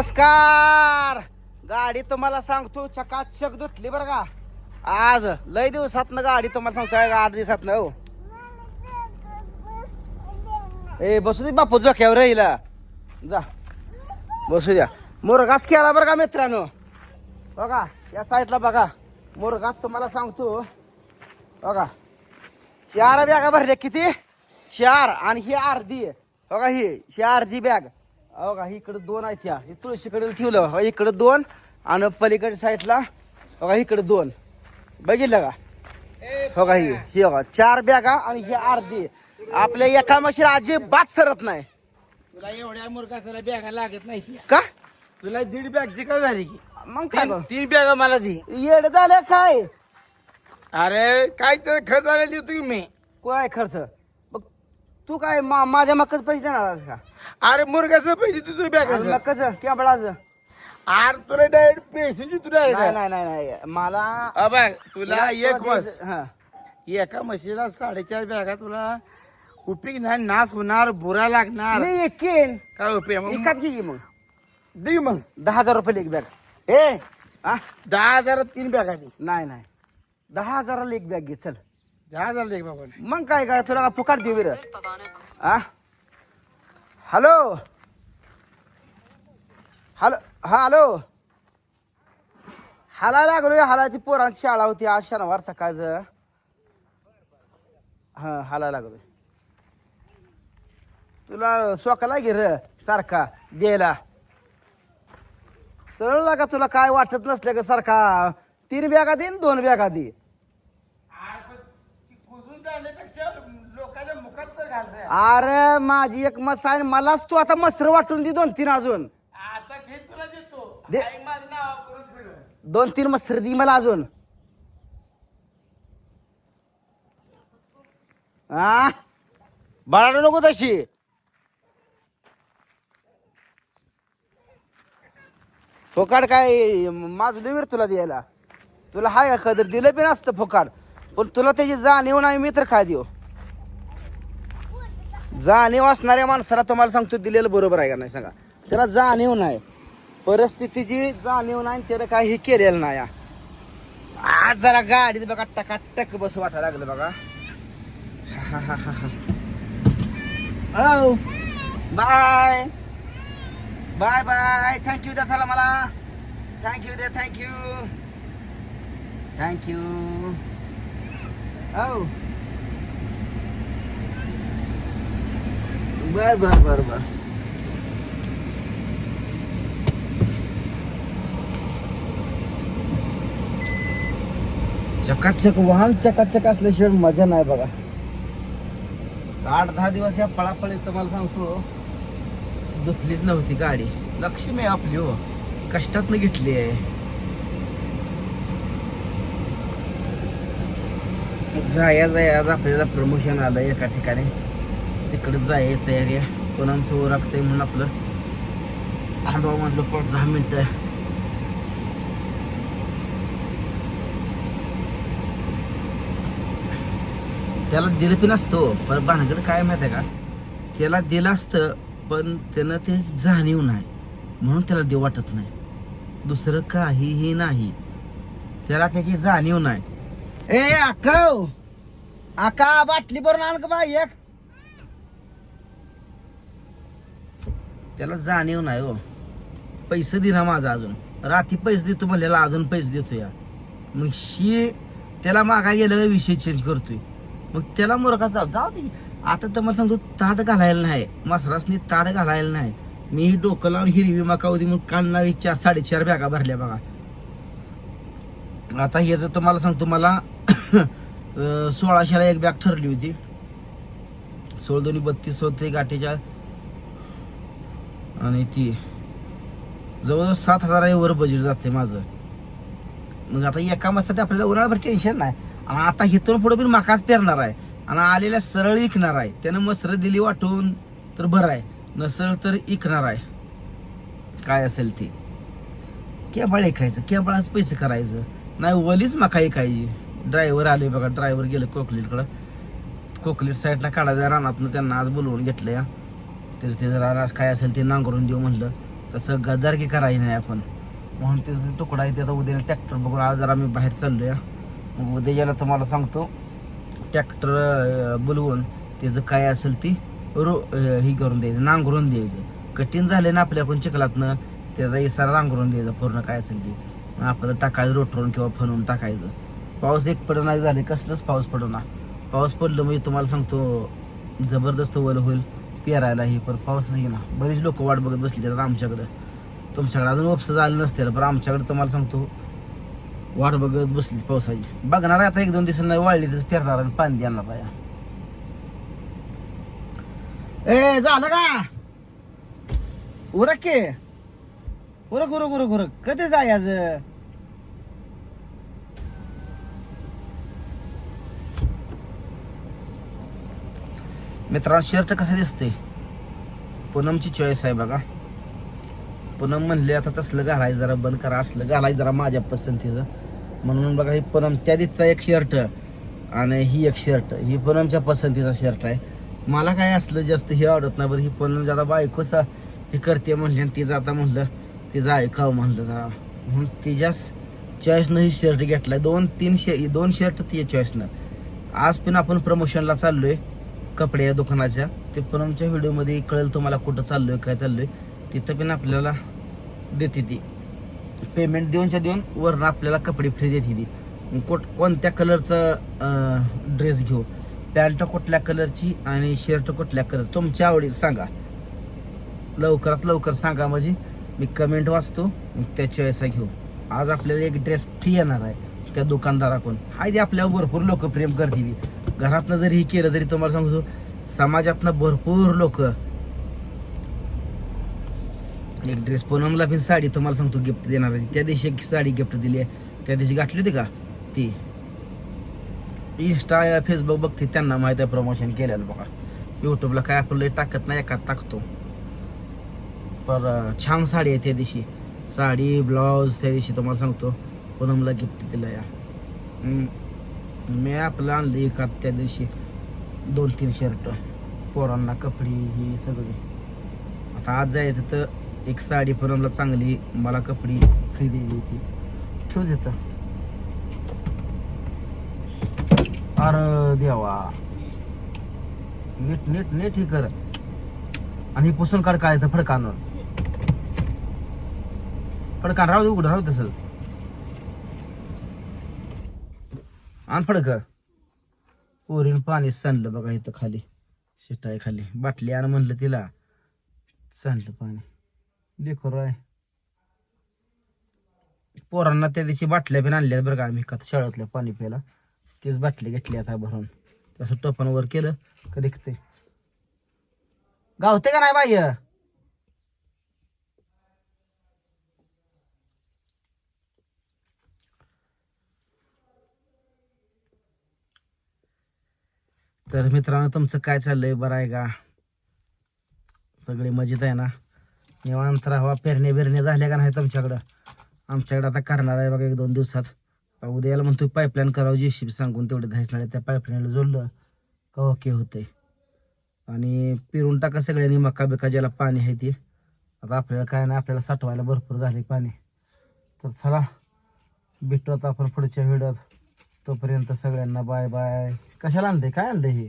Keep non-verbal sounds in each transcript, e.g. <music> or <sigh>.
नमस्कार! गाडी तुम्हाला सांगतो चकाचक धुतली बरं का. आज लय दिवसात गाडी तुम्हाला सांगतो आठ दिवसात हो. ए बसू दे बापू जोक्यावर राहिला. जा. बसू द्या. मुरगास केला बरं का मित्रांनो? बघा या साईडला बघा. मुरगास तुम्हाला सांगतो. बघा. चार बॅगा भरल्या. किती? चार आणि ही अर्धी. बघा ही ही अर्धी बॅग. बघा ही इकडे दोन आहेत ही तुळशीकडे ठेवलं बघा. इकडे दोन आणि पलीकडे साईडला बघा इकडे दोन. बघितलं का? बघा ही ही बघा चार बॅगा आणि ही अर्धी. आपल्या एका मशीन अजिबात सरत नाही. तुला एवढ्या मुरगासाला बॅगा लागत नाही की. का? तुला दीड बॅग ची का झाली की. मग काय तीन? तीन बॅगा मला दी. येड झालं काय? अरे काय तर खर्च आलेली तुम्ही मी. काय खर्च? मग तू काय मा- माझ्या मक्कच पैसे देणार आहेस का? अरे मुरगाचं पैसे तू तुझ्या बॅग मक्कच केंबळाचं अरे तुला डायरेक्ट पैशाची तुला नाही नाही नाही नाही. मला बघ तुला एक मस हा. एका म्हशीला साडेचार बॅगा तुला उपयोग नाही नाश होणार बुरा लागणार. मी एकेन काय उपयोग? मग? एकाच घे मग. दे मग. दहा हजार रुपये एक बॅग. ए हा? दहा हजार तीन बॅगा दे. नाही नाही. दहा हजाराला एक बॅग घे चल. दहा हजार दे. बाबा मग काय काय? तुला का फुकाट देऊ बिर? हा? हॅलो हॅलो हा हॅलो हाला लागलो हालाची पोरांची शाळा होती. आज शनिवार सकाळचं. हा हाला लागलो. तुला स्वकाला घे र सारखा द्यायला. सरळ लागा तुला काय वाटत नसलं का सारखा? तीन बॅगा दे दोन बॅगा दे. घालतंय अरे माझी एक मस्त आहे मलाच तू आता मस्तर वाटून दे दोन तीन अजून. आता घे तुला देतो. दे. ऐक माझं नाव करून सगळं दोन तीन मस्तर दी मला अजून. हा बाळा नको तशी. फोकाड काय माझं लिव्हर तुला द्यायला. तुला हाय का? कदर दिलं बी नसतं फोकाड. पण तुला त्याची जाणीव नाही मी तर काय देऊ. जाणीव असणाऱ्या माणसाला तुम्हाला सांगतो दिलेलं बरोबर आहे का नाही सांगा. त्याला जाणीव नाही. परिस्थितीची जाणीव नाही त्याला काही हे केलेलं नाही. आज जरा गाडीत बघा टकाटक बस वाटायला लागलं बघा. <laughs> हो. बाय. Bye bye. थँक्यू द्या चला मला. थँक्यू द्या थँक्यू थँक्यू हो. बर बर बर बर. चकाचक वाहन चकाचक असल्याशिवाय मजा नाही बघा. आठ दहा दिवस या पळापळीत तुम्हाला सांगतो धुतलीच नव्हती गाडी. लक्ष्मी आपली हो. कष्टातनं घेतली आहे. जाया जाया आज आपल्याला प्रमोशन आलं एका ठिकाणी. तिकडे जाय तयारी आहे. कोणाचं ओरखतंय म्हणून आपलं थांबवा म्हटलं पाच दहा मिनटं. त्याला दिलं पण नसतो हो. पण भानगड काय माहिती आहे का? त्याला दिलं असतं पण त्यानं ते जाणीव नाही. म्हणून त्याला देव वाटत नाही. दुसरं काहीही नाही. त्याला त्याची जाणीव नाही. ए अक्काव आका बाटली भरून आण का बाई एक. त्याला जाणीव नाही हो. पैसे दिना माझा अजून. रात्री पैसे देतो म्हणलेला अजून पैसे देतो या. मग शी त्याला मागा गेलं विषय चेंज करतोय. मग त्याला मुरका जाऊ जाऊ दे. आता तर मला सांगतो ताट घालायला नाही. मसरासनी ताट घालायला नाही. मी ही डोकं लावून हिरवी मका होती मग काढणारी चार साडेचार बॅगा भरल्या बघा. आता हे जर तुम्हाला सांगतो मला <coughs> सोळाशेला एक बॅग ठरली होती. सोळ दोन्ही बत्तीस होते गाठीच्या आणि ती जवळजवळ सात हजारावर बजेट जाते माझं. मग आता एका कामासाठी आपल्याला उन्हाळ्याभर टेन्शन नाही. आणि आता हिथून पुढे पण माकाच पेरणार आहे. आणि आलेल्या सरळ विकणार आहे. त्यानं मसर दिली वाटून तर बरं आहे. नसळ तर इकणार आहे. काय असेल ते? केबळ ऐकायचं केबळाच पैसे करायचं. नाही वलीच मका ऐकायची ड्रायव्हर आले बघा. ड्रायव्हर गेले कोकलीकडं. कोकलीट साईडला काढायचं रानातनं त्यांना. आज बोलवून घेतलं या त्याचं ते जरा आज काय असेल ते नांगरून देऊ म्हणलं. तसं गदारकी करायची नाही आपण. म्हणून त्याचा तुकडा आहे त्याचा उद्याला ट्रॅक्टर बघून आज जरा आम्ही बाहेर चाललो या मग उद्या याला तुम्हाला सांगतो ट्रॅक्टर बोलवून त्याचं काय असेल ती रो ही करून द्यायचं नांगरून द्यायचं. कठीण झालं ना आपल्या आपण चिखलातनं त्याचा इसारा नांगरून द्यायचा पूर्ण काय असेल ते. आपलं आपल्याला टाकायचं रोटरून किंवा फनवून टाकायचं. पाऊस एक पडणार झाले कसलंच पाऊस पडणार पाऊस पडलं म्हणजे तुम्हाला सांगतो जबरदस्त वल होईल. पेरायला हे पण पाऊसच येईना. बरेच लोक वाट बघत बसली त्यात आमच्याकडं. तुमच्याकडे अजून उपसं झालं नसतील पण आमच्याकडे तुम्हाला सांगतो वाट बघत बसली पावसाची. बघणार आता एक दोन दिवसांना वाळली तर फिरणार आणि पाणी देणार पाया ए झालं का? उरक के. उरक उरक उरक उरक. कधी जाय आज? मित्रांनो शर्ट कसं दिसते? पूनमची चॉईस आहे बघा. पूनम म्हणले आता तसलं घालायचं जरा बंद करा असलं घालायचं जरा माझ्या पसंतीचं. म्हणून बघा ही पूनम त्या दिसचा एक शर्ट आणि ही एक शर्ट ही पूनमच्या पसंतीचा शर्ट आहे. मला काय असलं जास्त हे आवडत नाही बरं ही पूनम ज्यादा बायकोच हे करते म्हणले आणि तिचं आता म्हणलं तिचं ऐकावं म्हणलं जरा. म्हणून तिच्याच चॉईसनं ही शर्ट घेतलाय. दोन तीन शे दोन शर्ट ती चॉईसनं आज पण आपण प्रमोशनला चाललो आहे कपडे या दुकानाच्या ते पूनमच्या व्हिडिओमध्ये कळेल तुम्हाला कुठं चाललोय काय चाललोय. तिथं पण आपल्याला देते ती. पेमेंट देऊनच्या देऊन वरनं आपल्याला कपडे फ्री देते ती. कोट कोणत्या कलरचा ड्रेस घेऊ? पॅन्ट कुठल्या कलरची आणि शर्ट कुठल्या कलर तुमच्या आवडी सांगा. लवकरात लवकर सांगा म्हणजे मी कमेंट वाचतो मग त्या चॉईस घेऊ. आज आपल्याला एक ड्रेस फ्री येणार आहे त्या दुकानदाराकडून. हाय ते आपल्यावर भरपूर लोक प्रेम करतील घरातनं जरी हे केलं तरी तुम्हाला सांगतो समाजातनं भरपूर लोक एक ड्रेस पूनमला पण साडी तुम्हाला सांगतो गिफ्ट देणार आहे. त्या दिवशी एक साडी गिफ्ट दिली आहे. त्या दिवशी गाठली होती का? ती. इंस्टा या फेसबुक बघते त्यांना माहिती आहे प्रमोशन केलेलं बघा. युट्यूबला काय आपलं टाकत नाही एका टाकतो. पर छान साडी आहे त्या दिवशी. साडी ब्लाऊज त्या दिवशी तुम्हाला सांगतो पूनमला गिफ्ट दिलं या मी आपलं आणलं एका त्या दिवशी. दोन तीन शर्ट पोरांना कपडे ही सगळी. आता आज जायचं तर एक साडी पूनमला चांगली मला कपडे फ्री द्यायची ती ठेवू देत अरे देवा. नीट नीट नीट हे कर. आणि हे पुसून काढ काय फडकान. फडकान राहू दे उघडं राहू तसं आण फडक. पोरीन पाणी सांडलं बघा इथं खाली. शिटाय खाली. बाटली आण म्हणलं तिला. सांडलं पाणी. लेखोर आहे. पोरांना त्या दिवशी बाटल्या पण आणल्या बरं का आम्ही. का शाळेतल्या पाणी प्यायला. तीच बाटली घेतली आता भरून. तसं टोपण वर केलं. का दिखते गावते का नाही बाई तर मित्रांनो तुमचं काय चाललंय? बरं आहे का? सगळे मजेत आहे ना? निवांत राहावा पेरणे बिरणे झाले का नाही तुमच्याकडं? आमच्याकडे आता करणार आहे बघा एक दोन दिवसात. उद्याला म्हणतो पाईपलाईन करावं जी शी सांगून तेवढे धायसणारे त्या पाईपलाईनला जोडलं का ओके होते आणि पिरून टाका सगळ्यांनी मका बिका ज्याला पाणी आहे ते. आता आपल्याला काय नाही आपल्याला साठवायला भरपूर झाले पाणी. तर चला भेटत आता आपण पुढच्या व्हिडिओत तोपर्यंत सगळ्यांना बाय बाय कशाला आणलंय? काय आणलंय हे?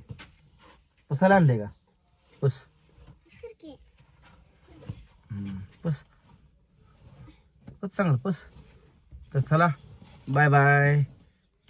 पुसायला आणलंय का? पुस पुस पुस चांगलं पुस तर चला. Bye bye.